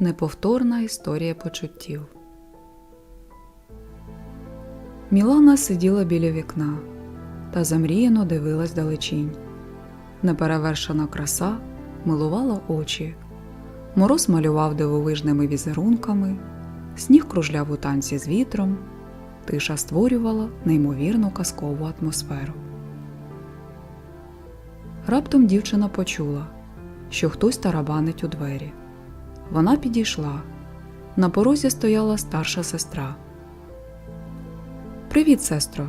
Неповторна історія почуттів. Мілана сиділа біля вікна та замріяно дивилась далечінь. Неперевершена краса милувала очі, мороз малював дивовижними візерунками, сніг кружляв у танці з вітром, тиша створювала неймовірну казкову атмосферу. Раптом дівчина почула, що хтось тарабанить у двері. Вона підійшла. На порозі стояла старша сестра. Привіт, сестро.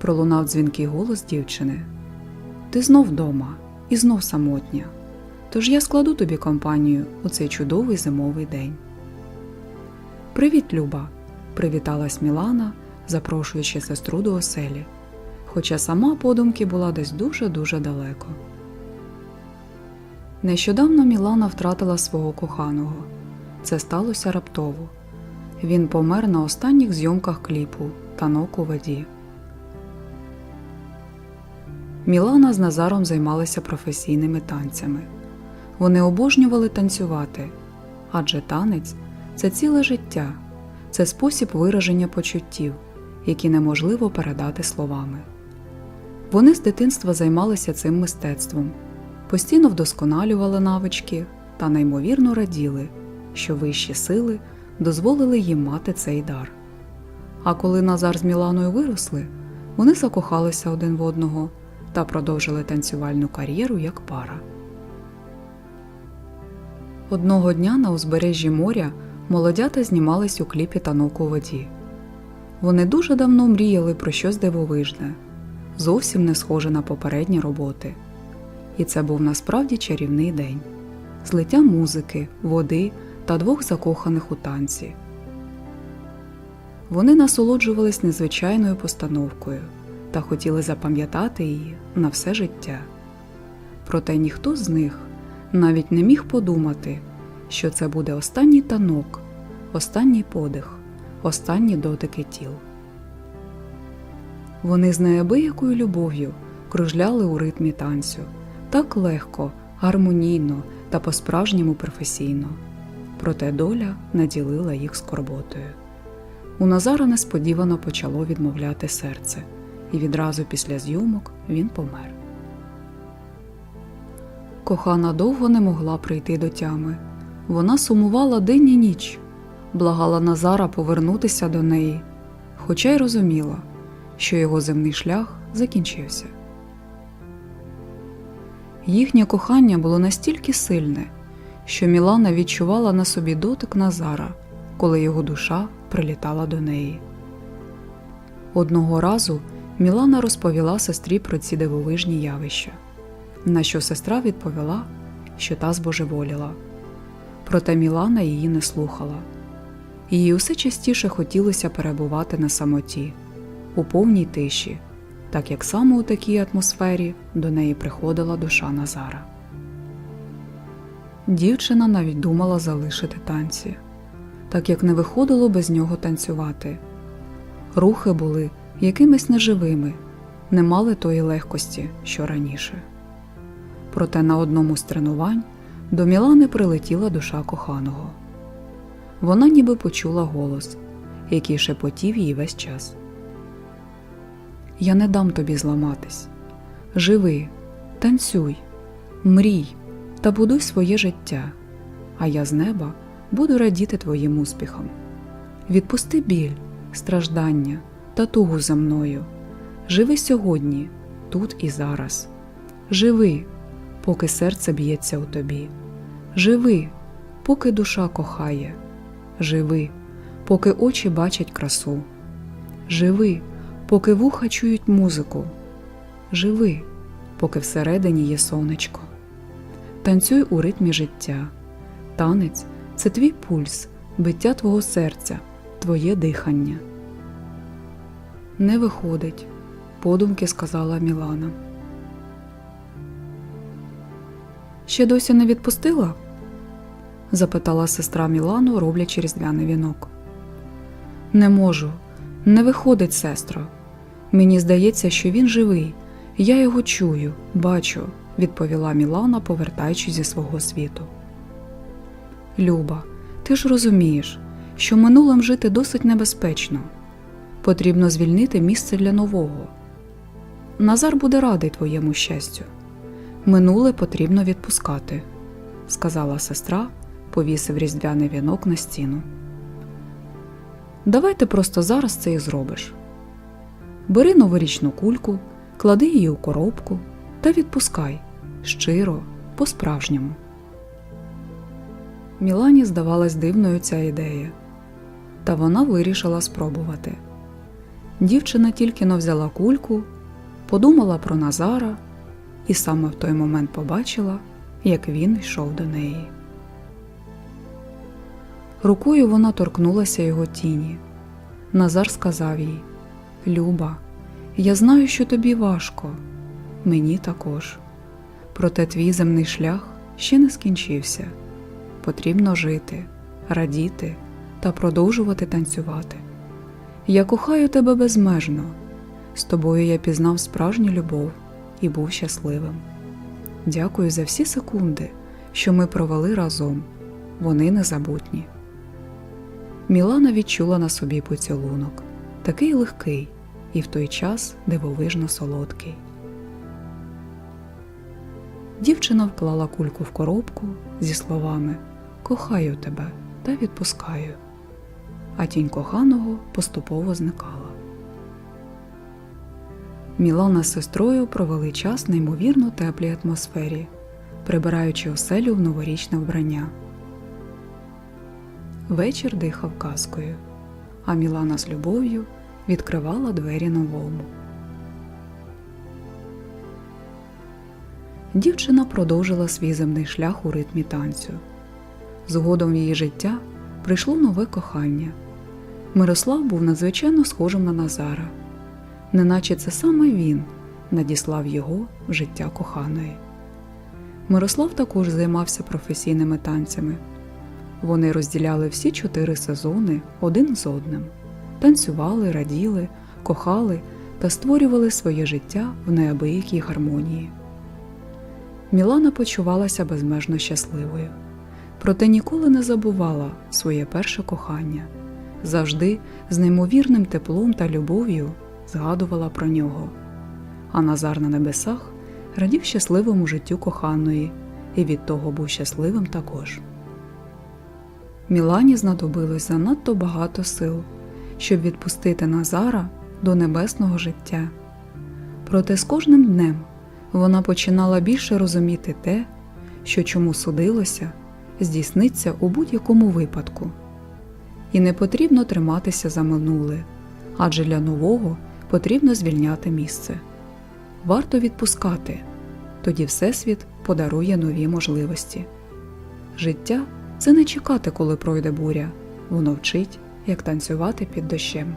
пролунав дзвінкий голос дівчини. Ти знов вдома і знов самотня. Тож я складу тобі компанію у цей чудовий зимовий день. Привіт, Люба, привіталась Мілана, запрошуючи сестру до оселі, хоча сама подумки була десь дуже-дуже далеко. Нещодавно Мілана втратила свого коханого. Це сталося раптово. Він помер на останніх зйомках кліпу Танок у воді. Мілана з Назаром займалися професійними танцями. Вони обожнювали танцювати, адже танець це ціле життя, це спосіб вираження почуттів, які неможливо передати словами. Вони з дитинства займалися цим мистецтвом, постійно вдосконалювали навички та неймовірно раділи, що вищі сили дозволили їм мати цей дар. А коли Назар з Міланою виросли, вони закохалися один в одного та продовжили танцювальну кар'єру як пара. Одного дня на узбережжі моря молодята знімались у кліпі танок у воді. Вони дуже давно мріяли про щось дивовижне, зовсім не схоже на попередні роботи. І це був насправді чарівний день злиття музики, води та двох закоханих у танці. Вони насолоджувались незвичайною постановкою та хотіли запам'ятати її на все життя. Проте ніхто з них навіть не міг подумати, що це буде останній танок, останній подих, останні дотики тіл. Вони з неабиякою любов'ю кружляли у ритмі танцю так легко, гармонійно та по-справжньому професійно. Проте доля наділила їх скорботою. У Назара несподівано почало відмовляти серце, і відразу після зйомок він помер. Кохана довго не могла прийти до тями. Вона сумувала день і ніч, благала Назара повернутися до неї, хоча й розуміла, що його земний шлях закінчився. Їхнє кохання було настільки сильне, що Мілана відчувала на собі дотик Назара, коли його душа прилітала до неї. Одного разу Мілана розповіла сестрі про ці дивовижні явища, на що сестра відповіла, що та збожеволіла. Проте Мілана її не слухала. Їй усе частіше хотілося перебувати на самоті, у повній тиші, так як саме у такій атмосфері до неї приходила душа Назара. Дівчина навіть думала залишити танці, так як не виходило без нього танцювати. Рухи були якимись неживими, не мали тої легкості, що раніше. Проте на одному з тренувань до Мілани прилетіла душа коханого. Вона ніби почула голос, який шепотів їй весь час. Я не дам тобі зламатись. Живи, танцюй, мрій та будуй своє життя, а я з неба буду радіти твоїм успіхам. Відпусти біль, страждання та тугу за мною. Живи сьогодні, тут і зараз. Живи, поки серце б'ється у тобі. Живи, поки душа кохає. Живи, поки очі бачать красу. Живи, поки вуха чують музику. Живи, поки всередині є сонечко. Танцюй у ритмі життя. Танець це твій пульс, биття твого серця, твоє дихання. Не виходить, подумки сказала Мілана. Ще досі не відпустила? запитала сестра Мілану, роблячи різдвяний вінок. Не можу, не виходить, сестро. Мені здається, що він живий. Я його чую, бачу, відповіла Мілана, повертаючись зі свого світу. Люба, Ти ж розумієш, що минулим жити досить небезпечно. Потрібно звільнити місце для нового. Назар буде радий твоєму щастю. Минуле потрібно відпускати, сказала сестра, повісив різдвяний вінок на стіну. Давай ти просто зараз це і зробиш. Бери новорічну кульку, клади її у коробку та відпускай щиро, по-справжньому. Мілані здавалась дивною ця ідея, та вона вирішила спробувати. Дівчина тільки но взяла кульку, подумала про Назара і саме в той момент побачила, як він йшов до неї. Рукою вона торкнулася його тіні. Назар сказав їй: Люба, я знаю, що тобі важко, мені також. Проте твій земний шлях ще не скінчився. Потрібно жити, радіти та продовжувати танцювати. Я кохаю тебе безмежно. З тобою я пізнав справжню любов і був щасливим. Дякую за всі секунди, що ми провели разом. Вони незабутні. Мілана відчула на собі поцілунок, такий легкий і в той час дивовижно солодкий. Дівчина вклала кульку в коробку зі словами Кохаю тебе та відпускаю, а тінь коханого поступово зникала. Мілана з сестрою провели час в неймовірно теплій атмосфері, прибираючи оселю в новорічне вбрання. Вечір дихав казкою, а Мілана з любов'ю відкривала двері новому. Дівчина продовжила свій земний шлях у ритмі танцю. Згодом в її життя прийшло нове кохання. Мирослав був надзвичайно схожим на Назара, неначе це саме він надіслав його в життя коханої. Мирослав також займався професійними танцями. Вони розділяли всі чотири сезони один з одним, танцювали, раділи, кохали та створювали своє життя в неабиякій гармонії. Мілана почувалася безмежно щасливою, проте ніколи не забувала своє перше кохання, завжди з неймовірним теплом та любов'ю згадувала про нього. А Назар на небесах радів щасливому життю коханої і від того був щасливим також. Мілані знадобилось занадто багато сил, щоб відпустити Назара до небесного життя. Проте з кожним днем вона починала більше розуміти те, що чому судилося, здійсниться у будь-якому випадку. І не потрібно триматися за минуле, адже для нового потрібно звільняти місце. Варто відпускати, тоді Всесвіт подарує нові можливості. Життя це не чекати, коли пройде буря, воно вчить, як танцювати під дощем.